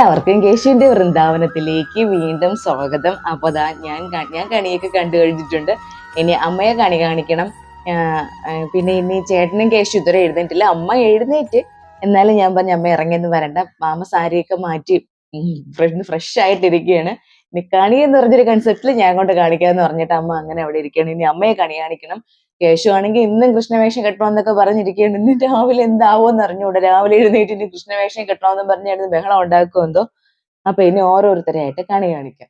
എല്ലാവർക്കും കേശുവിന്റെ വൃന്ദാവനത്തിലേക്ക് വീണ്ടും സ്വാഗതം. അപ്പോൾ ദാ ഞാൻ ഞാൻ കണിയൊക്കെ കണ്ടു കഴിഞ്ഞിട്ടുണ്ട്. ഇനി അമ്മയെ കണി കാണിക്കണം. പിന്നെ ഇനി ചേട്ടനും കേശു ഇതുവരെ എഴുന്നേറ്റില്ല അമ്മ എഴുന്നേറ്റ് എന്നാലും ഞാൻ പറഞ്ഞു അമ്മ ഇറങ്ങിയെന്ന് വരണ്ട. മാമ സാരിയൊക്കെ മാറ്റി ഫ്രഷ് ആയിട്ടിരിക്കുകയാണ്. ഇനി കണി എന്ന് പറഞ്ഞൊരു കൺസെപ്റ്റിൽ ഞാൻ കൊണ്ട് കാണിക്കാന്ന് പറഞ്ഞിട്ട് അമ്മ അങ്ങനെ അവിടെ ഇരിക്കുകയാണ്. ഇനി അമ്മയെ കണി കാണിക്കണം. കേശു ആണെങ്കിൽ ഇന്നും കൃഷ്ണവേഷം കെട്ടണം കെട്ടണമെന്നൊക്കെ പറഞ്ഞിരിക്കുകയാണ്. ഇന്ന് രാവിലെ എന്താവോന്ന് അറിഞ്ഞുകൂടെ. രാവിലെ എഴുന്നേറ്റ് ഇനി കൃഷ്ണവേഷം കെട്ടണം എന്ന് പറഞ്ഞായിരുന്നു ബഹളം ഉണ്ടാക്കുമെന്തോ? അപ്പൊ ഇനി ഓരോരുത്തരെയായിട്ട് കണി കാണിക്കാം.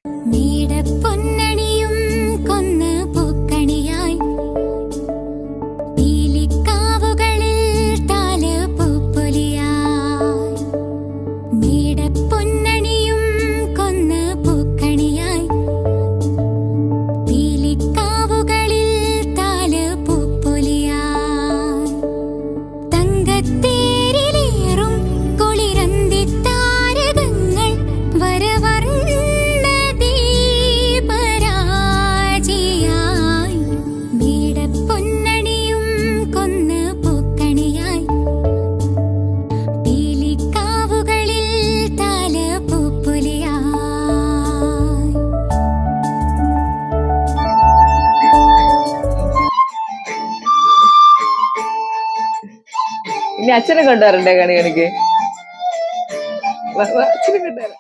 ഇനി അച്ഛനെ കൊണ്ടുവരണ്ടേ കണി കണിക്ക്? അച്ഛനെ കൊണ്ടുവരാം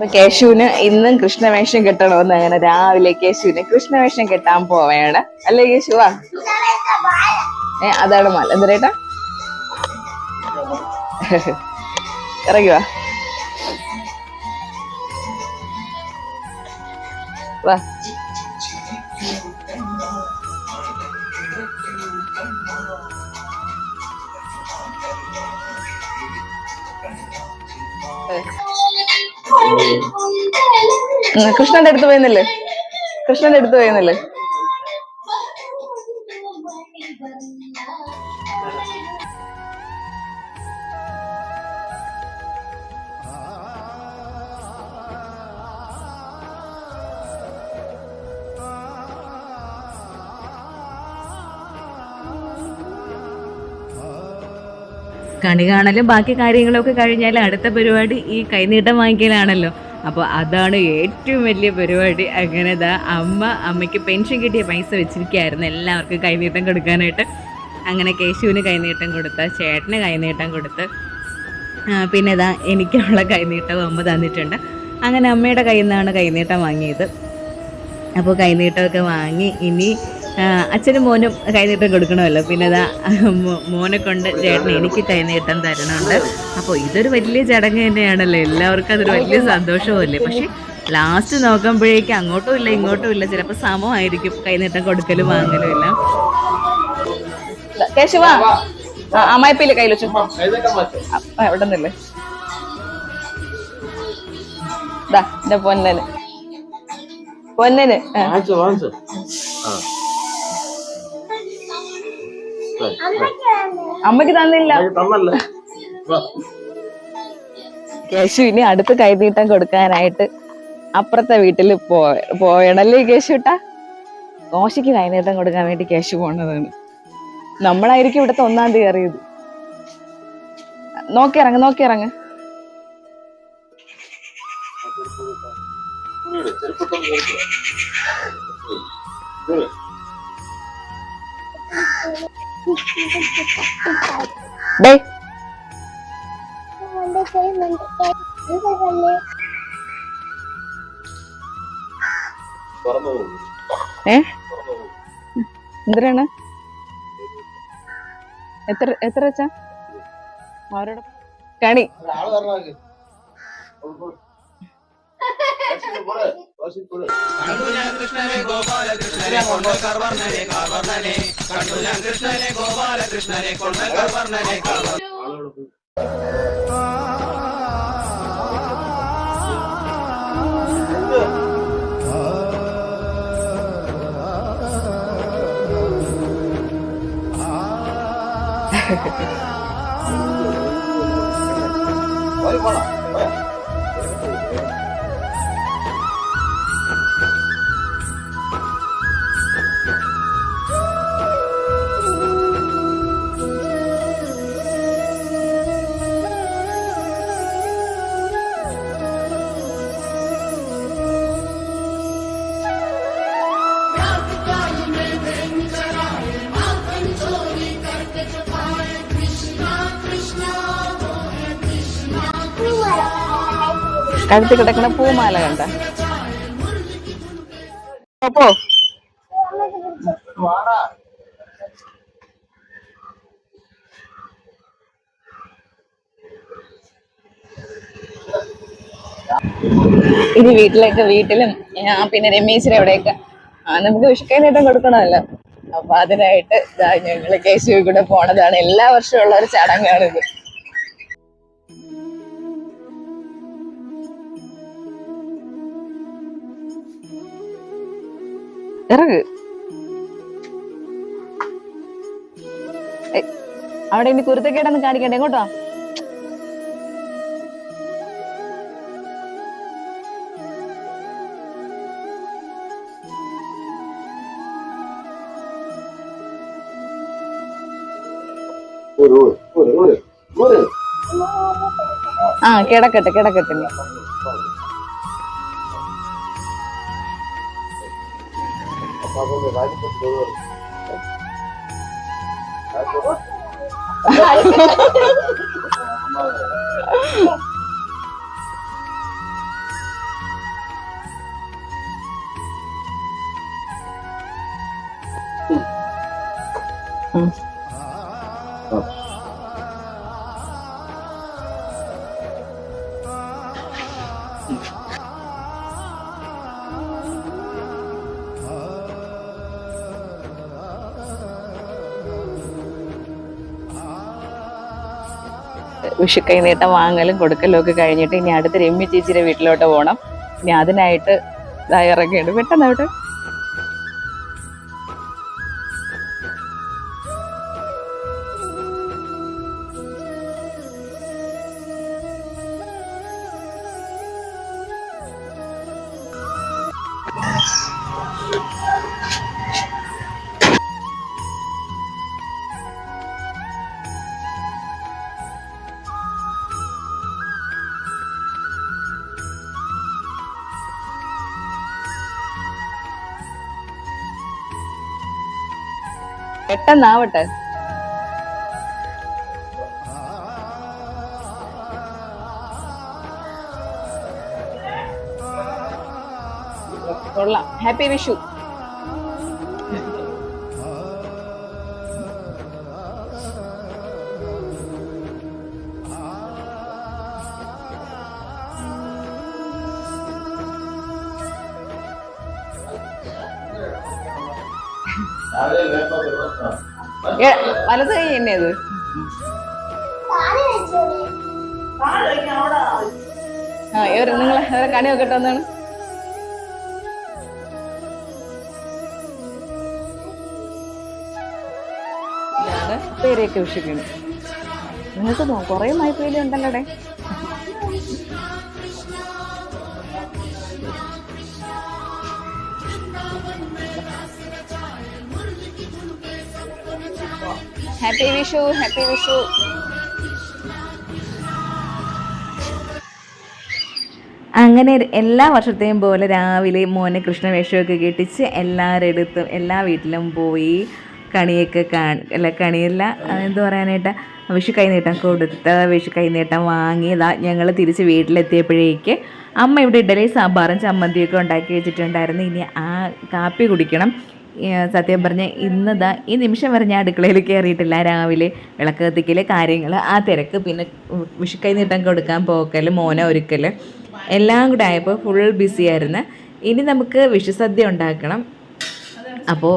അപ്പൊ കേശുവിന് ഇന്നും കൃഷ്ണവേഷം കെട്ടണമെന്ന് അങ്ങനെ രാവിലെ കേശുവിന് കൃഷ്ണവേഷം കെട്ടാൻ പോവേണ്. അല്ലേ കേശുവാ ഏ അതാണ് മല. എന്തരേട്ടാ ഇറങ്ങി വാ. കൃഷ്ണന്റെ അടുത്ത് പോയെന്നല്ലേ കൃഷ്ണന്റെ അടുത്ത് പോയെന്നില്ലേ കണി കാണലും ബാക്കി കാര്യങ്ങളൊക്കെ കഴിഞ്ഞാൽ അടുത്ത പരിപാടി ഈ കൈനീട്ടം വാങ്ങിക്കലാണല്ലോ. അപ്പോൾ അതാണ് ഏറ്റവും വലിയ പരിപാടി. അങ്ങനെ ഇതാ അമ്മ അമ്മയ്ക്ക് പെൻഷൻ കിട്ടിയ പൈസ വെച്ചിരിക്കുകയായിരുന്നു എല്ലാവർക്കും കൈനീട്ടം കൊടുക്കാനായിട്ട്. അങ്ങനെ കേശുവിന് കൈനീട്ടം കൊടുത്ത ചേട്ടന് കൈനീട്ടം കൊടുത്ത്. പിന്നെ ഇതാ എനിക്കുള്ള കൈനീട്ടവും അമ്മ തന്നിട്ടുണ്ട്. അങ്ങനെ അമ്മയുടെ കയ്യിൽ നിന്നാണ് കൈനീട്ടം വാങ്ങിയത്. അപ്പോൾ കൈനീട്ടമൊക്കെ വാങ്ങി ഇനി അച്ഛനും മോനും കൈനീട്ടം കൊടുക്കണമല്ലോ. പിന്നെ അതാ മോനെ കൊണ്ട് ചേട്ടൻ എനിക്ക് കൈനീട്ടം തരണമുണ്ട് അപ്പോൾ ഇതൊരു വലിയ ചടങ്ങ് തന്നെയാണല്ലോ. എല്ലാവർക്കും അതൊരു വലിയ സന്തോഷമല്ലേ? പക്ഷേ ലാസ്റ്റ് നോക്കുമ്പോഴേക്കും അങ്ങോട്ടും ഇല്ല ഇങ്ങോട്ടും ഇല്ല. ചിലപ്പോൾ സമമായിരിക്കും കൈനീട്ടം കൊടുക്കലും വാങ്ങലും എല്ലാം. കേശവ അമ്മായിപ്പില്ലേ കയ്യിൽ വെച്ചു. എവിടെ നിന്നല്ലേ? പൊന്നന്. പൊന്നന് ആ. അമ്മയ്ക്ക് തന്നില്ല. കേശു ഇനി അടുത്ത കൈനീട്ടം കൊടുക്കാനായിട്ട് അപ്പുറത്തെ വീട്ടിൽ പോ പോയണല്ലേ കേശുട്ടാ കോശിക്ക് കൈനീട്ടം കൊടുക്കാൻ വേണ്ടി കേശു പോണതാണ്. നമ്മളായിരിക്കും ഇവിടുത്തെ ഒന്നാം തീയതി അറിയത് നോക്കി ഇറങ്ങ് നോക്കി ഇറങ്ങ്. ഡേ. ഏ. എന്തിനാണ്? എത്ര എത്ര വെച്ചാ അവരോട് കണി. ആൾ വരണമാക്ക്. പോട്, പോട്. വാശിക്ക് പോട്, വാശിക്ക് പോട്. ആളോട് പോയി. എന്ത്? പോയി പോടാ പോയാ കഴുത്തി കിടക്കണ പൂമാല കണ്ട. അപ്പോ? ഇനി വീട്ടിലേക്ക് വീട്ടിലും ഞാൻ പിന്നെ രമേശിന് എവിടെയൊക്കെ? നമുക്ക് വിഷുക്കൈനീട്ടം കൊടുക്കണമല്ലോ. അപ്പൊ അതിനായിട്ട് ഇതാ ഞങ്ങൾ കേശു കൂടെ പോണതാണ്. എല്ലാ വർഷവും ഉള്ള ഒരു ചടങ്ങാണിത്. ഇറങ്ങ്. അവിടെ ഇനി കുരുത്തക്കേടൊന്നും കാണിക്കണ്ടേ. എങ്ങോട്ടാ? ആ കിടക്കട്ടെ കിടക്കട്ടെ. നീ. അപ്പൊ അതൊന്ന് രാജ്യത്ത് ഒരു ഉം. വിഷു കൈനീട്ടം വാങ്ങലും കൊടുക്കലും ഒക്കെ കഴിഞ്ഞിട്ട് ഇനി അടുത്ത രമ്യ ചേച്ചിയുടെ വീട്ടിലോട്ട് പോകണം ഇനി അതിനായിട്ട് ഇറങ്ങിയുണ്ട് പെട്ടെന്ന് അവിടെ പെട്ടെന്നാവട്ടെ. കൊള്ളാം. ഹാപ്പി വിഷു വലത് കൈ തന്നെ അത്. നിങ്ങൾ കണി നോക്കട്ടെ ഒന്നാണ് പേരെയൊക്കെ വിഷിക്കുന്നു നിങ്ങൾക്ക് കുറേ മൈപ്പേലി ഹാപ്പി വിഷു ഹാപ്പി വിഷു അങ്ങനെ എല്ലാ വർഷത്തെയും പോലെ രാവിലെ മോനെ കൃഷ്ണവേഷമൊക്കെ കെട്ടിച്ച് എല്ലാവരുടെ അടുത്തും എല്ലാ വീട്ടിലും പോയി കണിയൊക്കെ കാണി അല്ല കണിയല്ല എന്ത് പറയാനായിട്ട്? വിഷു കൈനീട്ടം കൊടുത്ത് വിഷു കൈനീട്ടം വാങ്ങി ഇതാ ഞങ്ങൾ തിരിച്ച് വീട്ടിലെത്തിയപ്പോഴേക്ക് അമ്മ ഇവിടെ ഇഡലി സാമ്പാറും ചമ്മന്തിയൊക്കെ ഉണ്ടാക്കി വെച്ചിട്ടുണ്ടായിരുന്നു. ഇനി ആ കാപ്പി കുടിക്കണം. സത്യം പറഞ്ഞ ഇന്നതാ ഈ നിമിഷം ഞാൻ അടുക്കളയിൽ കയറിയിട്ടില്ല രാവിലെ വിളക്ക് കത്തിക്കൽ കാര്യങ്ങൾ ആ തിരക്ക് പിന്നെ വിഷുക്കൈ നീട്ടം കൊടുക്കാൻ പോക്കൽ മോന ഒരുക്കൽ എല്ലാം കൂടെ ആയപ്പോൾ ഫുൾ ബിസി ആയിരുന്നു. ഇനി നമുക്ക് വിഷുസദ്യ ഉണ്ടാക്കണം. അപ്പോൾ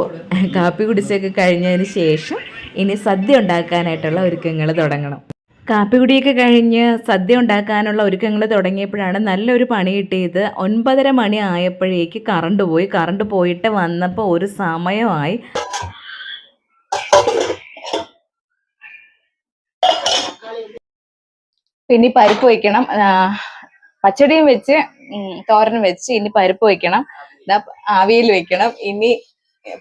കാപ്പി കുടിച്ചൊക്കെ കഴിഞ്ഞതിന് ശേഷം ഇനി സദ്യ ഉണ്ടാക്കാനായിട്ടുള്ള ഒരുക്കങ്ങൾ തുടങ്ങണം. കാപ്പികുടിയൊക്കെ കഴിഞ്ഞ് സദ്യ ഉണ്ടാക്കാനുള്ള ഒരുക്കങ്ങൾ തുടങ്ങിയപ്പോഴാണ് നല്ലൊരു പണി കിട്ടിയത്. ഒൻപതര മണി ആയപ്പോഴേക്ക് കറണ്ട് പോയി. കറണ്ട് പോയിട്ട് വന്നപ്പോൾ ഒരു സമയമായി. പിന്നെ പരിപ്പ് വയ്ക്കണം. പച്ചടിയും വെച്ച് തോരനും വെച്ച് ഇനി പരിപ്പ് വയ്ക്കണം. ആവിയിൽ വയ്ക്കണം. ഇനി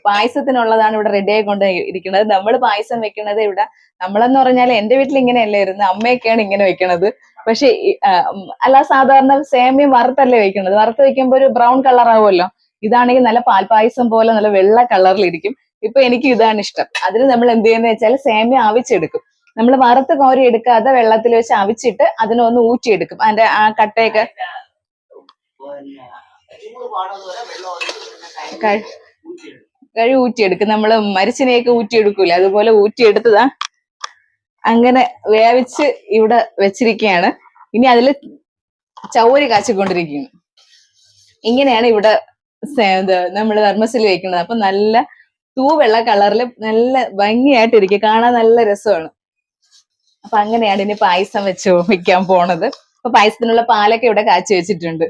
പായസത്തിനുള്ളതാണ് ഇവിടെ റെഡി ആയിക്കൊണ്ട് ഇരിക്കുന്നത് നമ്മൾ പായസം വെക്കുന്നത് ഇവിടെ നമ്മളെന്ന് പറഞ്ഞാൽ എന്റെ വീട്ടിൽ ഇങ്ങനെയല്ലേ ഇരുന്നത് അമ്മയൊക്കെയാണ് ഇങ്ങനെ വെക്കണത്. പക്ഷെ അല്ല സാധാരണ സേമിയ വറുത്തല്ലേ വെക്കുന്നത്. വറുത്ത് വെക്കുമ്പോൾ ഒരു ബ്രൗൺ കളർ ആവുമല്ലോ. ഇതാണെങ്കിൽ നല്ല പാൽപായസം പോലെ നല്ല വെള്ള കളറിലിരിക്കും ഇപ്പൊ എനിക്ക് ഇതാണ് ഇഷ്ടം. അതിന് നമ്മൾ എന്ത് ചെയ്യുന്ന വെച്ചാൽ സേമിയ ആവിച്ചെടുക്കും. നമ്മൾ വറുത്ത് കോരി എടുക്കാതെ വെള്ളത്തിൽ വെച്ച് അവിച്ചിട്ട് അതിനൊന്ന് ഊറ്റിയെടുക്കും. അതിന്റെ ആ കട്ടയൊക്കെ കഴി-. കഴി ഊറ്റിയെടുക്കും. നമ്മൾ മരിച്ചിനെയൊക്കെ ഊറ്റിയെടുക്കൂല? അതുപോലെ ഊറ്റിയെടുത്തതാ അങ്ങനെ വേവിച്ച് ഇവിടെ വെച്ചിരിക്കുകയാണ്. ഇനി അതിൽ ചൗരി കാച്ചിക്കൊണ്ടിരിക്കുകയാണ് ഇങ്ങനെയാണ് ഇവിടെ നമ്മൾ ധർമ്മസിൽ വെക്കുന്നത്. അപ്പൊ നല്ല തൂവെള്ള കളറിൽ നല്ല ഭംഗിയായിട്ട് ഇരിക്കും കാണാൻ നല്ല രസമാണ്. അപ്പൊ അങ്ങനെയാണ് ഇനി പായസം വെച്ച് വെക്കാൻ പോണത്. അപ്പൊ പായസത്തിനുള്ള പാലൊക്കെ ഇവിടെ കാച്ചി വെച്ചിട്ടുണ്ട്.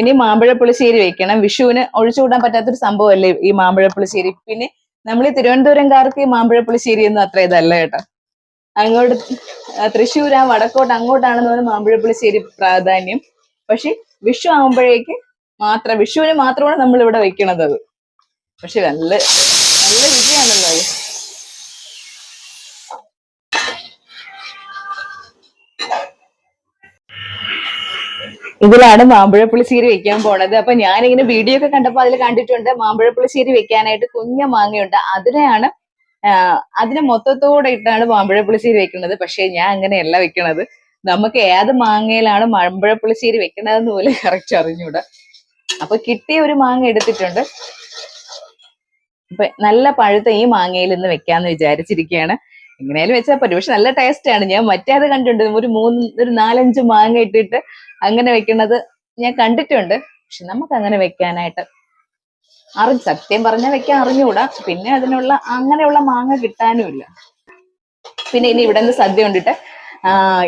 ഇനി മാമ്പഴ പുളിശ്ശേരി വെക്കണം. വിഷുവിന് ഒഴിച്ചുകൂടാൻ പറ്റാത്തൊരു സംഭവമല്ലേ ഈ മാമ്പഴ പുളിശ്ശേരി പിന്നെ നമ്മൾ ഈ തിരുവനന്തപുരംകാർക്ക് ഈ മാമ്പഴ പുളിശ്ശേരി ഒന്നും അത്ര ഇതല്ല കേട്ടോ. അങ്ങോട്ട് തൃശ്ശൂർ ആ വടക്കോട്ട് അങ്ങോട്ടാണെന്ന് പറഞ്ഞാൽ മാമ്പഴ പുളിശ്ശേരി പ്രാധാന്യം. പക്ഷെ വിഷു ആകുമ്പോഴേക്ക് മാത്രം വിഷുവിന് മാത്രമാണ് നമ്മൾ ഇവിടെ വെക്കണത്. അത് പക്ഷെ നല്ല ഇതിലാണ് മാമ്പഴപ്പുളിശ്ശേരി വെക്കാൻ പോണത്. അപ്പൊ ഞാനിങ്ങനെ വീഡിയോ ഒക്കെ കണ്ടപ്പോ അതിൽ കണ്ടിട്ടുണ്ട് മാമ്പഴപ്പുളിശ്ശേരി വെക്കാനായിട്ട് കുഞ്ഞ മാങ്ങയുണ്ട്. അതിനെയാണ് അതിനെ മൊത്തത്തോടെ ഇട്ടാണ് മാമ്പഴപ്പുളിശ്ശേരി വെക്കുന്നത്. പക്ഷെ ഞാൻ അങ്ങനെയല്ല വെക്കണത്. നമുക്ക് ഏത് മാങ്ങയിലാണ് മാമ്പഴപ്പുളിശ്ശേരി വെക്കണതെന്ന് പോലും കറക്റ്റ് അറിഞ്ഞൂടാ. അപ്പൊ കിട്ടിയ ഒരു മാങ്ങ എടുത്തിട്ടുണ്ട്. അപ്പൊ നല്ല പഴുത്ത ഈ മാങ്ങയിൽ ഇന്ന് വെക്കാന്ന് വിചാരിച്ചിരിക്കുകയാണ് എങ്ങനെയാലും വെച്ചാൽ പറ്റും. പക്ഷെ നല്ല ടേസ്റ്റ് ആണ്. ഞാൻ മറ്റേ അത് കണ്ടിട്ടുണ്ട്. ഒരു മൂന്ന് ഒരു നാലഞ്ച് മാങ്ങ ഇട്ടിട്ട് അങ്ങനെ വെക്കുന്നത് ഞാൻ കണ്ടിട്ടുണ്ട്. പക്ഷെ നമുക്ക് അങ്ങനെ വെക്കാനായിട്ട് അറി സത്യം പറഞ്ഞാൽ വെക്കാൻ അറിഞ്ഞുകൂടാ പിന്നെ അതിനുള്ള അങ്ങനെയുള്ള മാങ്ങ കിട്ടാനുമില്ല പിന്നെ ഇനി ഇവിടെ നിന്ന് സദ്യ കൊണ്ടിട്ട്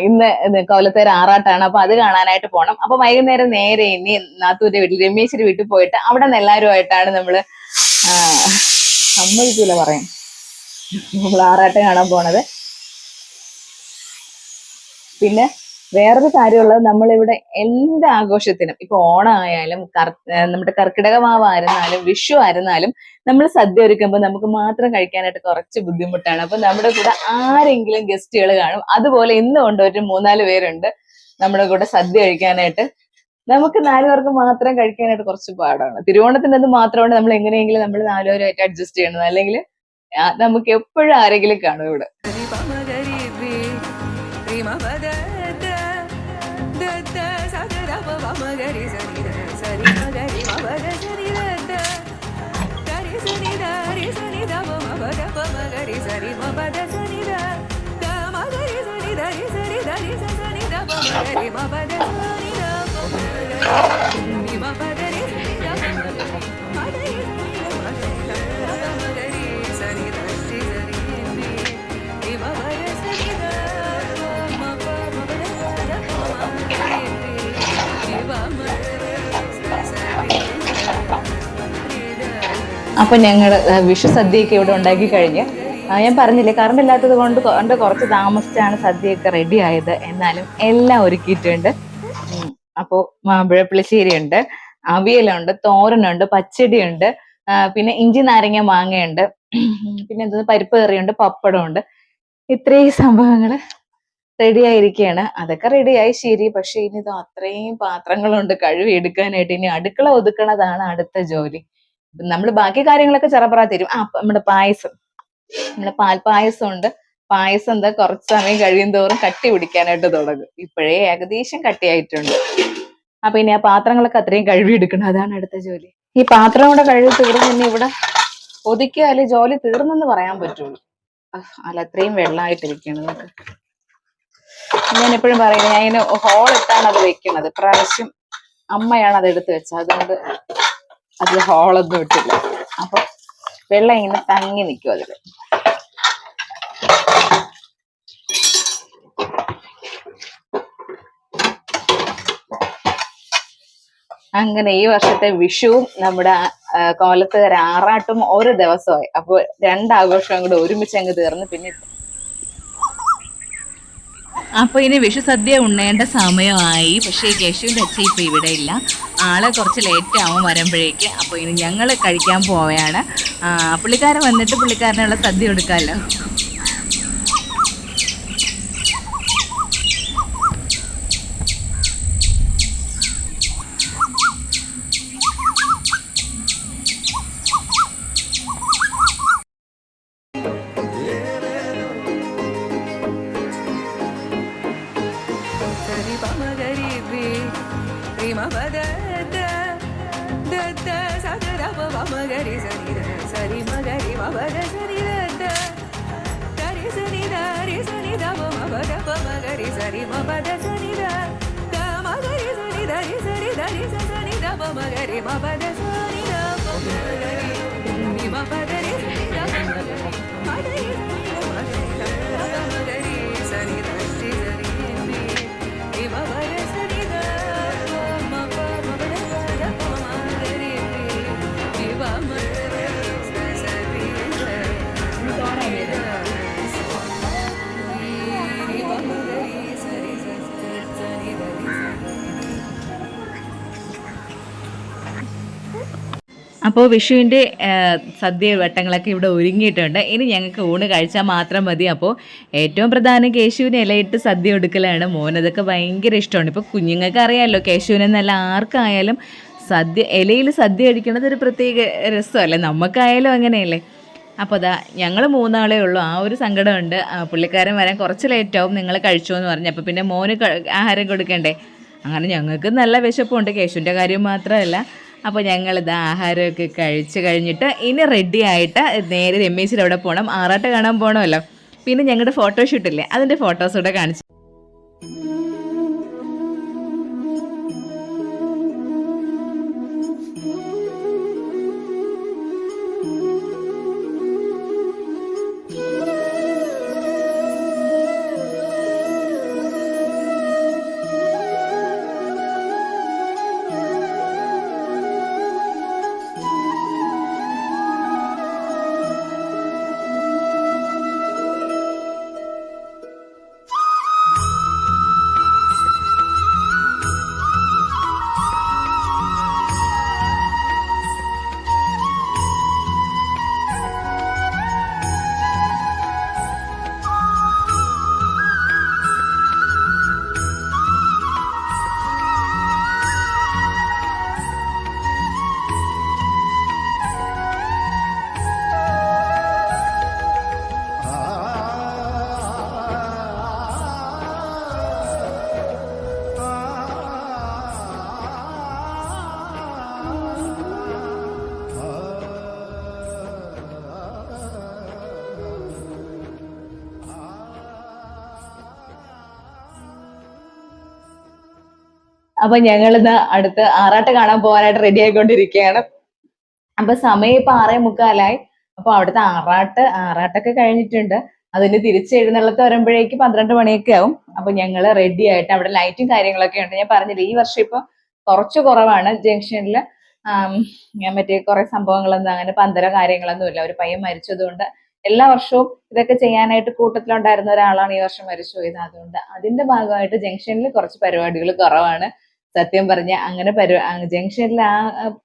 ഇന്ന് കോലത്തേര ആറാട്ടാണ്. അപ്പൊ അത് കാണാനായിട്ട് പോണം. അപ്പൊ വൈകുന്നേരം നേരെ ഇനി നാത്തൂന്റെ വീട്ടിൽ രമേശ്വരി വീട്ടിൽ പോയിട്ട് അവിടെ നിന്ന് എല്ലാവരുമായിട്ടാണ് നമ്മൾ സമ്മതിക്കൂല പറയാൻ ആറാട്ട് കാണാൻ പോണത്. പിന്നെ വേറൊരു കാര്യമുള്ളത് നമ്മളിവിടെ എന്ത് ആഘോഷത്തിനും ഇപ്പൊ ഓണമായാലും കർ നമ്മുടെ കർക്കിടക മാവായിരുന്നാലും വിഷു ആയിരുന്നാലും നമ്മൾ സദ്യ ഒരുക്കുമ്പോൾ നമുക്ക് മാത്രം കഴിക്കാനായിട്ട് കുറച്ച് ബുദ്ധിമുട്ടാണ്. അപ്പൊ നമ്മുടെ കൂടെ ആരെങ്കിലും ഗസ്റ്റുകൾ കാണും. അതുപോലെ ഇന്നും ഉണ്ട് ഒരു മൂന്നാൽ പേരുണ്ട് നമ്മുടെ കൂടെ സദ്യ കഴിക്കാനായിട്ട്. നമുക്ക് നാലു പേർക്ക് മാത്രം കഴിക്കാനായിട്ട് കുറച്ച് പാടാണ്. തിരുവോണത്തിന്റെ അത് മാത്രമാണ് നമ്മൾ എങ്ങനെയെങ്കിലും നമ്മൾ നാലുപേരുമായിട്ട് അഡ്ജസ്റ്റ് ചെയ്യണം. അല്ലെങ്കിൽ നമുക്ക് എപ്പോഴും ആരെങ്കിലും കാണും ഇവിടെ. Gari pama അപ്പൊ ഞങ്ങൾ വിഷു സദ്യയൊക്കെ ഇവിടെ ഉണ്ടാക്കി കഴിഞ്ഞ്. ഞാൻ പറഞ്ഞില്ലേ കറണ്ട് ഇല്ലാത്തത് കൊണ്ട് കൊണ്ട് കുറച്ച് താമസിച്ചാണ് സദ്യയൊക്കെ റെഡി ആയത്. എന്നാലും എല്ലാം ഒരുക്കിയിട്ടുണ്ട്. അപ്പോൾ അപ്പോ മാമ്പഴ പുളിശ്ശേരി ഉണ്ട് അവിയലുണ്ട് തോരനുണ്ട് പച്ചടിയുണ്ട് പിന്നെ ഇഞ്ചി നാരങ്ങ മാങ്ങയുണ്ട്. പിന്നെ എന്താ പരിപ്പ് കറിയുണ്ട് പപ്പടമുണ്ട്. ഇത്രയും സംഭവങ്ങൾ റെഡി ആയിരിക്കുകയാണ് അതൊക്കെ റെഡിയായി ശരി. പക്ഷെ ഇനി ഇത് അത്രയും പാത്രങ്ങളുണ്ട് കഴുകി എടുക്കാനായിട്ട് ഇനി അടുക്കള ഒതുക്കണതാണ് അടുത്ത ജോലി. നമ്മൾ ബാക്കി കാര്യങ്ങളൊക്കെ ചെറപ്പറ തരും. ആ നമ്മുടെ പായസം. നമ്മുടെ പാൽപായസം ഉണ്ട്. പായസം എന്താ കുറച്ച് സമയം കഴിയും തോറും കട്ടി പിടിക്കാനായിട്ട് തുടങ്ങും. ഇപ്പോഴേ ഏകദേശം കട്ടിയായിട്ടുണ്ട്. അപ്പൊ ഇനി ആ പാത്രങ്ങളൊക്കെ അത്രയും കഴുകി എടുക്കണം അതാണ് അടുത്ത ജോലി. ഈ പാത്രം കൂടെ കഴുകി തീർന്ന് ഇനി ഇവിടെ ഒതുക്കിയാൽ ജോലി തീർന്നെന്ന് പറയാൻ പറ്റുള്ളൂ. അല്ല അത്രയും വെള്ളമായിട്ടിരിക്കണം നമുക്ക്. ഞാൻ എപ്പോഴും പറയുന്നത് ഞാൻ ഇതിന് ഹോൾ ഇട്ടാണ് അത് വെക്കുന്നത്. പ്രാവശ്യം അമ്മയാണ് അത് എടുത്തു വെച്ചത്. അതുകൊണ്ട് അതിൽ ഹോളൊന്നും ഇട്ടില്ല. അപ്പൊ വെള്ളം ഇങ്ങനെ തങ്ങി നിൽക്കും അതിൽ അങ്ങനെ ഈ വർഷത്തെ വിഷുവും നമ്മുടെ കോലത്തുകാർ ആറാട്ടും ഒരു ദിവസമായി. അപ്പോൾ രണ്ടാഘോഷവും കൂടെ ഒരുമിച്ച് അങ്ങ് തീർന്ന് പിന്നെ അപ്പോൾ ഇനി വിഷു സദ്യ ഉണ്ണേണ്ട സമയമായി. പക്ഷേ കേശുവിന്റെ അച്ഛൻ ഇപ്പോൾ ഇവിടെ ഇല്ല. ആൾ കുറച്ച് ലേറ്റ് ആവും വരുമ്പോഴേക്ക്. അപ്പോൾ ഇനി ഞങ്ങൾ കഴിക്കാൻ പോവുകയാണ്. പുള്ളിക്കാരൻ വന്നിട്ട് പുള്ളിക്കാരനുള്ള സദ്യ എടുക്കാമല്ലോ അപ്പോൾ വിഷുവിന്റെ സദ്യ വട്ടങ്ങളൊക്കെ ഇവിടെ ഒരുങ്ങിയിട്ടുണ്ട്. ഇനി ഞങ്ങൾക്ക് ഊണ് കഴിച്ചാൽ മാത്രം മതി. അപ്പോൾ ഏറ്റവും പ്രധാനം കേശുവിന് ഇലയിട്ട് സദ്യ എടുക്കലാണ്. മോനതൊക്കെ ഭയങ്കര ഇഷ്ടമാണ്. ഇപ്പോൾ കുഞ്ഞുങ്ങൾക്ക് അറിയാമല്ലോ കേശുവിനെന്നല്ല ആർക്കായാലും സദ്യ ഇലയിൽ സദ്യ കഴിക്കുന്നത് ഒരു പ്രത്യേക രസമല്ലേ? നമുക്കായാലും അങ്ങനെയല്ലേ? അപ്പോൾ അതാ ഞങ്ങൾ മൂന്നാളേ ഉള്ളൂ. ആ ഒരു സങ്കടമുണ്ട്. പുള്ളിക്കാരൻ വരാൻ കുറച്ച് ലേറ്റാവും. നിങ്ങൾ കഴിച്ചോ എന്ന് പറഞ്ഞു. അപ്പോൾ പിന്നെ മോന് ആഹാരം കൊടുക്കണ്ടേ? അങ്ങനെ ഞങ്ങൾക്ക് നല്ല വിശപ്പുണ്ട്. കേശുവിന്റെ കാര്യം മാത്രമല്ല. അപ്പോൾ ഞങ്ങളിത് ആഹാരമൊക്കെ കഴിച്ചു കഴിഞ്ഞിട്ട് ഇനി റെഡി ആയിട്ട് നേരെ രമേശിന്റെ അവിടെ പോകണം ആറാട്ട് കാണാൻ പോകണമല്ലോ പിന്നെ ഞങ്ങളുടെ ഫോട്ടോഷൂട്ടില്ലേ അതിന്റെ ഫോട്ടോസ് കൂടെ കാണിച്ചു അപ്പൊ ഞങ്ങളിത് അടുത്ത് ആറാട്ട് കാണാൻ പോകാനായിട്ട് റെഡി ആയിക്കൊണ്ടിരിക്കുകയാണ് അപ്പൊ സമയം ഇപ്പൊ ആറേ മുക്കാലായി. അപ്പൊ അവിടുത്തെ ആറാട്ട് ആറാട്ടൊക്കെ കഴിഞ്ഞിട്ടുണ്ട്. അതിന് തിരിച്ച് എഴുന്നള്ളത്ത് വരുമ്പോഴേക്ക് പന്ത്രണ്ട് മണിയൊക്കെ ആവും. അപ്പൊ ഞങ്ങൾ റെഡി ആയിട്ട് അവിടെ ലൈറ്റും കാര്യങ്ങളൊക്കെ ഉണ്ട്. ഞാൻ പറഞ്ഞില്ല ഈ വർഷം ഇപ്പൊ കുറച്ച് കുറവാണ് ജംഗ്ഷനിൽ മറ്റേ കുറെ സംഭവങ്ങളൊന്നും അങ്ങനെ പന്തരം കാര്യങ്ങളൊന്നും ഇല്ല. ഒരു പയ്യൻ മരിച്ചതുകൊണ്ട് എല്ലാ വർഷവും ഇതൊക്കെ ചെയ്യാനായിട്ട് കൂട്ടത്തിലുണ്ടായിരുന്ന ഒരാളാണ് ഈ വർഷം മരിച്ചു പോയത് അതുകൊണ്ട് അതിന്റെ ഭാഗമായിട്ട് ജംഗ്ഷനിൽ കുറച്ച് പരിപാടികൾ കുറവാണ്. സത്യം പറഞ്ഞ അങ്ങനെ പരി ജംഗ്ഷനിൽ ആ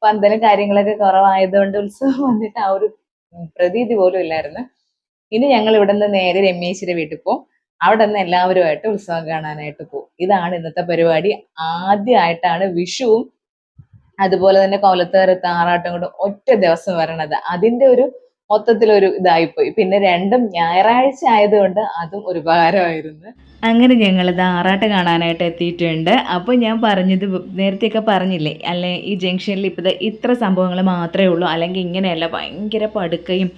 പന്തലും കാര്യങ്ങളൊക്കെ കുറവായതുകൊണ്ട് ഉത്സവം വന്നിട്ട് ആ ഒരു പ്രതീതി പോലും ഇല്ലായിരുന്നു. ഇനി ഞങ്ങൾ ഇവിടെ നിന്ന് നേരെ രമേശിന്റെ വീട്ടിൽ പോകും അവിടെ നിന്ന് എല്ലാവരുമായിട്ട് ഉത്സവം കാണാനായിട്ട് പോകും ഇതാണ് ഇന്നത്തെ പരിപാടി. ആദ്യമായിട്ടാണ് വിഷുവും അതുപോലെ തന്നെ കൊലത്തേറ് താറാട്ടും കൂടെ ഒറ്റ ദിവസം വരണത്. അതിന്റെ ഒരു മൊത്തത്തിലൊരു ഇതായിപ്പോയി. പിന്നെ രണ്ടും ഞായറാഴ്ച ആയതുകൊണ്ട് അതും ഒരു ഉപകാരമായിരുന്നു. അങ്ങനെ ഞങ്ങൾ ആറാട്ട് കാണാനായിട്ട് എത്തിയിട്ടുണ്ട്. അപ്പോൾ ഞാൻ പറഞ്ഞത് നേരത്തെയൊക്കെ പറഞ്ഞില്ലേ അല്ലെ ഈ ജംഗ്ഷനിൽ ഇപ്പോൾ ഇത്ര സംഭവങ്ങൾ മാത്രമേ ഉള്ളൂ അല്ലെങ്കിൽ ഇങ്ങനെയല്ല ഭയങ്കര പടുക്കയും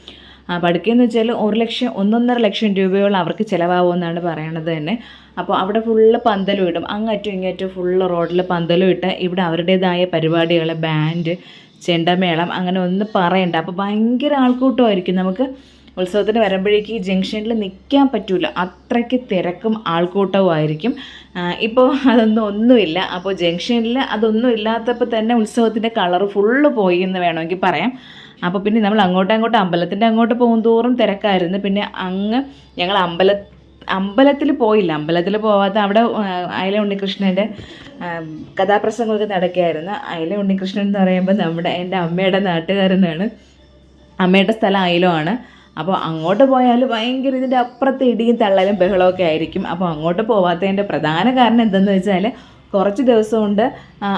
പടുക്കയെന്ന് വെച്ചാൽ ഒരു ലക്ഷം ഒന്നൊന്നര ലക്ഷം രൂപയോളം അവർക്ക് ചിലവാകുമെന്നാണ് പറയണത് തന്നെ. അപ്പോൾ അവിടെ ഫുള്ള് പന്തലും ഇടും. അങ്ങറ്റും ഇങ്ങറ്റും ഫുള്ള് റോഡിൽ പന്തലും ഇട്ട് ഇവിടെ അവരുടേതായ പരിപാടികൾ ബാൻഡ് ചെണ്ടമേളം അങ്ങനെ ഒന്ന് പറയണ്ട. അപ്പോൾ ഭയങ്കര ആൾക്കൂട്ടമായിരിക്കും നമുക്ക് ഉത്സവത്തിന് വരുമ്പോഴേക്ക് ഈ ജംഗ്ഷനിൽ നിൽക്കാൻ പറ്റില്ല അത്രയ്ക്ക് തിരക്കും ആൾക്കൂട്ടവും ആയിരിക്കും ഇപ്പോൾ അതൊന്നും ഒന്നുമില്ല. അപ്പോൾ ജംഗ്ഷനിൽ അതൊന്നും ഇല്ലാത്തപ്പോൾ തന്നെ ഉത്സവത്തിന്റെ കളർ ഫുള്ള് പോയി എന്ന് വേണമെങ്കിൽ പറയാം. അപ്പോൾ പിന്നെ നമ്മൾ അങ്ങോട്ടും അങ്ങോട്ടും അമ്പലത്തിന്റെ അങ്ങോട്ട് പോകും തോറും തിരക്കായിരുന്നു. പിന്നെ അങ്ങ് ഞങ്ങൾ അമ്പല അമ്പലത്തിൽ പോയില്ല. അമ്പലത്തിൽ പോവാത്ത അവിടെ അയല ഉണ്ണികൃഷ്ണന്റെ കഥാപ്രസംഗമൊക്കെ നടക്കുകയായിരുന്നു. അയല ഉണ്ണികൃഷ്ണൻ എന്ന് പറയുമ്പോൾ നമ്മുടെ എന്റെ അമ്മയുടെ നാട്ടുകാരനാണ്. അമ്മയുടെ സ്ഥലം അയലോ ആണ് അപ്പോൾ അങ്ങോട്ട് പോയാൽ ഭയങ്കര ഇതിന്റെ അപ്പുറത്തെ ഇടിയും തള്ളലും ബഹളമൊക്കെ ആയിരിക്കും. അപ്പോൾ അങ്ങോട്ട് പോവാത്തതിന്റെ പ്രധാന കാരണം എന്തെന്ന് വെച്ചാൽ കുറച്ച് ദിവസം കൊണ്ട്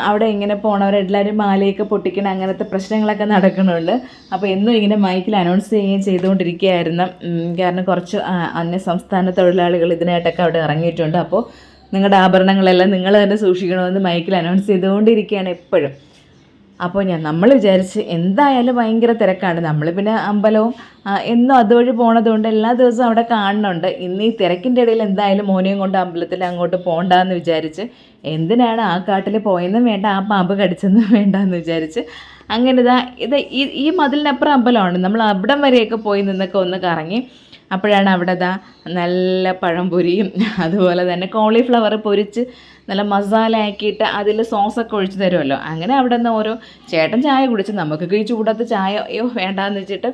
അവിടെ ഇങ്ങനെ പോണവരെല്ലാവരും മാലയൊക്കെ പൊട്ടിക്കണം അങ്ങനത്തെ പ്രശ്നങ്ങളൊക്കെ നടക്കണുണ്ട്. അപ്പോൾ എന്നും ഇങ്ങനെ മൈക്കിൽ അനൗൺസ് ചെയ്യുകയും ചെയ്തുകൊണ്ടിരിക്കുകയായിരുന്നു. കാരണം കുറച്ച് അന്യ സംസ്ഥാന തൊഴിലാളികൾ ഇതിനായിട്ടൊക്കെ അവിടെ ഇറങ്ങിയിട്ടുണ്ട്. അപ്പോൾ നിങ്ങളുടെ ആഭരണങ്ങളെല്ലാം നിങ്ങൾ തന്നെ സൂക്ഷിക്കണമെന്ന് മൈക്കിൽ അനൗൺസ് ചെയ്തുകൊണ്ടിരിക്കുകയാണ് എപ്പോഴും. അപ്പോൾ ഞാൻ നമ്മൾ വിചാരിച്ച് എന്തായാലും ഭയങ്കര തിരക്കാണ്. നമ്മൾ പിന്നെ അമ്പലവും എന്നും അതുവഴി പോണതുകൊണ്ട് എല്ലാ ദിവസവും അവിടെ കാണുന്നുണ്ട് ഇന്ന് ഈ തിരക്കിന്റെ ഇടയിൽ എന്തായാലും മോനെയും കൊണ്ട് അമ്പലത്തിൽ അങ്ങോട്ട് പോകണ്ടെന്ന് വിചാരിച്ച് എന്തിനാണ് ആ കാട്ടിൽ പോയെന്നും വേണ്ട ആ പാമ്പ് കടിച്ചെന്നും വേണ്ട എന്ന് വിചാരിച്ച് അങ്ങനെ ഇതാ ഇത് ഈ ഈ മതിലിനപ്പുറം അമ്പലമാണ്. നമ്മൾ അവിടം വരെയൊക്കെ പോയി നിന്നൊക്കെ ഒന്ന് കറങ്ങി അപ്പോഴാണ് അവിടെ ദാ നല്ല പഴംപൊരിയും അതുപോലെ തന്നെ കോളിഫ്ലവർ പൊരിച്ച് നല്ല മസാല ആക്കിയിട്ട് അതിൽ സോസൊക്കെ ഒഴിച്ച് തരുമല്ലോ. അങ്ങനെ അവിടെ നിന്ന് ഓരോ ചേട്ടൻ ചായ കുടിച്ച് നമുക്ക് ഈ ചൂടത്ത് ചായ അയ്യോ വേണ്ടാന്ന് വെച്ചിട്ട്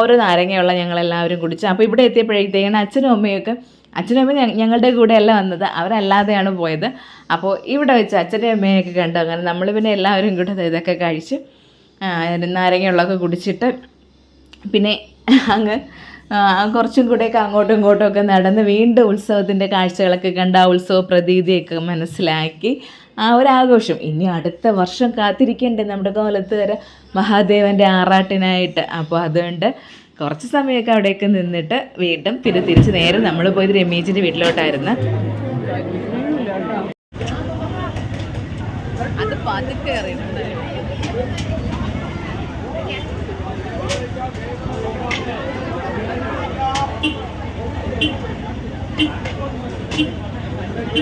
ഓരോ നാരങ്ങയുള്ള ഞങ്ങളെല്ലാവരും കുടിച്ച്. അപ്പോൾ ഇവിടെ എത്തിയപ്പോഴത്തേക്കാണ് അച്ഛനും അമ്മയൊക്കെ അച്ഛനും അമ്മയും ഞങ്ങളുടെ കൂടെ അല്ല വന്നത് അവരല്ലാതെയാണ് പോയത്. അപ്പോൾ ഇവിടെ വെച്ച് അച്ഛന്റെ അമ്മയൊക്കെ കണ്ടു. അങ്ങനെ നമ്മൾ പിന്നെ എല്ലാവരും കൂടെ ഇതൊക്കെ കഴിച്ച് നാരങ്ങയുള്ളതൊക്കെ കുടിച്ചിട്ട് പിന്നെ അങ്ങ് കുറച്ചും കൂടെയൊക്കെ അങ്ങോട്ടും ഇങ്ങോട്ടും ഒക്കെ നടന്ന് വീണ്ടും ഉത്സവത്തിന്റെ കാഴ്ചകളൊക്കെ കണ്ട് ആ ഉത്സവ പ്രതീതിയൊക്കെ മനസ്സിലാക്കി ആ ഒരു ആഘോഷം. ഇനി അടുത്ത വർഷം കാത്തിരിക്കണ്ടേ നമ്മുടെ കോലത്ത് വരെ മഹാദേവന്റെ ആറാട്ടിനായിട്ട്. അപ്പോൾ അതുകൊണ്ട് കുറച്ച് സമയമൊക്കെ അവിടെയൊക്കെ നിന്നിട്ട് വീണ്ടും പിന്നെ തിരിച്ച് നേരെ നമ്മൾ പോയത് രമേശിന്റെ വീട്ടിലോട്ടായിരുന്നു. അത് പതുക്കെ അറിയുന്നുണ്ട്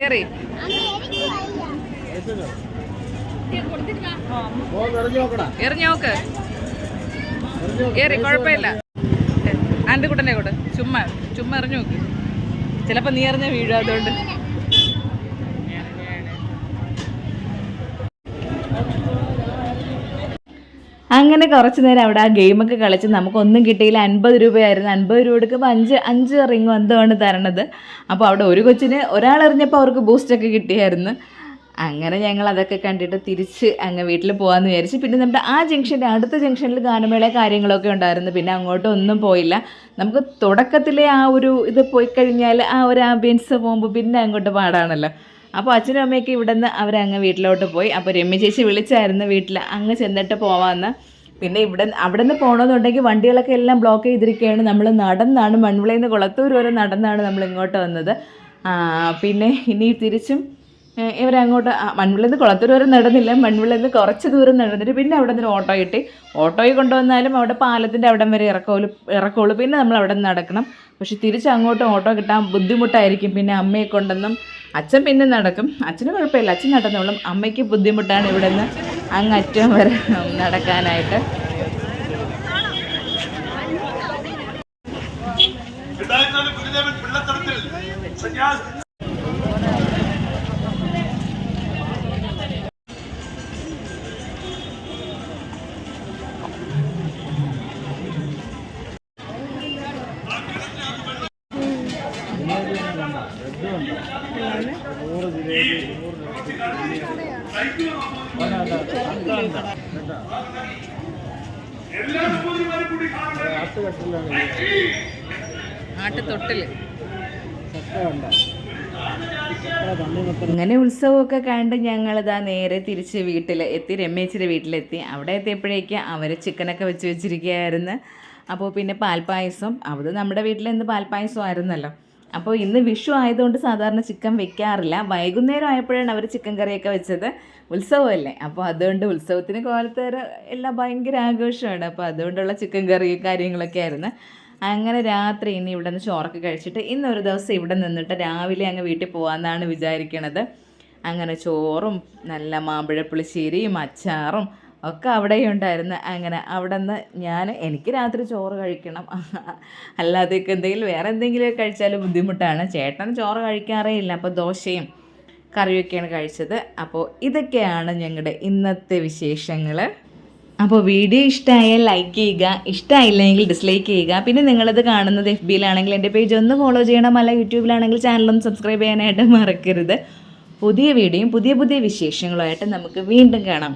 കയറി എറിഞ്ഞു നോക്ക്. ഏറി കുഴപ്പമില്ല. ആന്റെ കൂട്ടനെ കൂടെ. ചുമ്മാ ചുമ്മാ എറിഞ്ഞു നോക്ക്. ചിലപ്പോ നീ എറിഞ്ഞ വീഴും അതുകൊണ്ട്. അങ്ങനെ കുറച്ച് നേരം അവിടെ ആ ഗെയിമൊക്കെ കളിച്ച് നമുക്കൊന്നും കിട്ടിയില്ല. അൻപത് രൂപയായിരുന്നു. അൻപത് രൂപ എടുക്കുമ്പോൾ അഞ്ച് അഞ്ച് റിങ്ങോ എന്താണ് തരണത്. അപ്പോൾ അവിടെ ഒരു കൊച്ചിന് ഒരാൾ എറിഞ്ഞപ്പോൾ അവർക്ക് ബൂസ്റ്റൊക്കെ കിട്ടിയായിരുന്നു. അങ്ങനെ ഞങ്ങൾ അതൊക്കെ കണ്ടിട്ട് തിരിച്ച് അങ്ങ് വീട്ടിൽ പോകാമെന്ന് വിചാരിച്ചു പിന്നെ നമ്മുടെ ആ ജംഗ്ഷന്റെ അടുത്ത ജംഗ്ഷനിൽ ഗാനമേള കാര്യങ്ങളൊക്കെ ഉണ്ടായിരുന്നു. പിന്നെ അങ്ങോട്ടും ഒന്നും പോയില്ല. നമുക്ക് തുടക്കത്തിലെ ആ ഒരു ഇത് പോയി കഴിഞ്ഞാൽ ആ ഒരു ആംബിയൻസ് പോകുമ്പോൾ പിന്നെ അങ്ങോട്ട് പാടാണല്ലോ. അപ്പോൾ അച്ഛനും അമ്മയൊക്കെ ഇവിടെ നിന്ന് അവരങ്ങ് വീട്ടിലോട്ട് പോയി. അപ്പോൾ രമ്യ ചേച്ചി വിളിച്ചായിരുന്നു വീട്ടിൽ അങ്ങ് ചെന്നിട്ട് പോവാമെന്ന് പിന്നെ ഇവിടെ അവിടെ നിന്ന് പോകണമെന്നുണ്ടെങ്കിൽ വണ്ടികളൊക്കെ എല്ലാം ബ്ലോക്ക് ചെയ്തിരിക്കുകയാണ്. നമ്മൾ നടന്നാണ് മൺവിളയിൽ നിന്ന് കുളത്തൂർ വരെ നടന്നാണ് നമ്മൾ ഇങ്ങോട്ട് വന്നത്. പിന്നെ ഇനി തിരിച്ചും ഇവരങ്ങോട്ട് ആ, മൺവിളയിൽ നിന്ന് കുളത്തൂർ വരെ നടന്നില്ല. മൺവിളയിൽ നിന്ന് കുറച്ച് ദൂരം നടന്നിട്ട് പിന്നെ അവിടെ നിന്ന് ഓട്ടോ കിട്ടി. ഓട്ടോയിൽ കൊണ്ടുവന്നാലും അവിടെ പാലത്തിന്റെ അവിടം വരെ ഇറക്കോളൂ ഇറക്കോളൂ. പിന്നെ നമ്മൾ അവിടെ നിന്ന് നടക്കണം. പക്ഷെ തിരിച്ച് അങ്ങോട്ട് ഓട്ടോ കിട്ടാൻ ബുദ്ധിമുട്ടായിരിക്കും. പിന്നെ അമ്മയെ കൊണ്ടെന്നും അച്ഛൻ പിന്നെ നടക്കും. അച്ഛന് കുഴപ്പമില്ല. അച്ഛൻ നടന്നോളും. അമ്മയ്ക്ക് ബുദ്ധിമുട്ടാണ് ഇവിടെ നിന്ന് അങ്ങ് അറ്റം വരെ നടക്കാനായിട്ട്. സന്യാസ കണ്ട് ഞങ്ങളിതാ നേരെ തിരിച്ച് വീട്ടിൽ എത്തി രമേച്ചിന്റെ വീട്ടിലെത്തി. അവിടെ എത്തിയപ്പോഴേക്ക് അവർ ചിക്കനൊക്കെ വെച്ച് വെച്ചിരിക്കുകയായിരുന്നു. അപ്പോൾ പിന്നെ പാൽപ്പായസം. അത് നമ്മുടെ വീട്ടിൽ ഇന്ന് പാൽപ്പായസം ആയിരുന്നല്ലോ. അപ്പോൾ ഇന്ന് വിഷു ആയതുകൊണ്ട് സാധാരണ ചിക്കൻ വെക്കാറില്ല. വൈകുന്നേരം ആയപ്പോഴാണ് അവർ ചിക്കൻ കറിയൊക്കെ വെച്ചത്. ഉത്സവമല്ലേ? അപ്പോൾ അതുകൊണ്ട് ഉത്സവത്തിന് കോലത്തേറെ എല്ലാം ഭയങ്കര ആഘോഷമാണ്. അപ്പോൾ അതുകൊണ്ടുള്ള ചിക്കൻ കറി കാര്യങ്ങളൊക്കെ ആയിരുന്നു. അങ്ങനെ രാത്രി ഇനി ഇവിടെ നിന്ന് ചോറൊക്കെ കഴിച്ചിട്ട് ഇന്നൊരു ദിവസം ഇവിടെ നിന്നിട്ട് രാവിലെ അങ്ങ് വീട്ടിൽ പോകാമെന്നാണ് വിചാരിക്കണത്. അങ്ങനെ ചോറും നല്ല മാമ്പഴപ്പുളിശ്ശേരിയും അച്ചാറും ഒക്കെ അവിടെ ഉണ്ടായിരുന്നു. അങ്ങനെ അവിടെ നിന്ന് ഞാൻ എനിക്ക് രാത്രി ചോറ് കഴിക്കണം. അല്ലാതെയൊക്കെ എന്തെങ്കിലും വേറെ എന്തെങ്കിലും കഴിച്ചാൽ ബുദ്ധിമുട്ടാണ്. ചേട്ടൻ ചോറ് കഴിക്കാറേ ഇല്ല. അപ്പോൾ ദോശയും കറിയൊക്കെയാണ് കഴിച്ചത്. അപ്പോൾ ഇതൊക്കെയാണ് ഞങ്ങളുടെ ഇന്നത്തെ വിശേഷങ്ങൾ അപ്പോൾ വീഡിയോ ഇഷ്ടമായാൽ ലൈക്ക് ചെയ്യുക. ഇഷ്ടമായില്ലെങ്കിൽ ഡിസ്ലൈക്ക് ചെയ്യുക. പിന്നെ നിങ്ങളിത് കാണുന്നത് എഫ് ബിയിലാണെങ്കിൽ എന്റെ പേജ് ഒന്ന് ഫോളോ ചെയ്യണം. അല്ല യൂട്യൂബിലാണെങ്കിൽ ചാനലൊന്ന് സബ്സ്ക്രൈബ് ചെയ്യാനായിട്ട് മറക്കരുത്. പുതിയ വീഡിയോയും പുതിയ പുതിയ വിശേഷങ്ങളുമായിട്ട് നമുക്ക് വീണ്ടും കാണാം.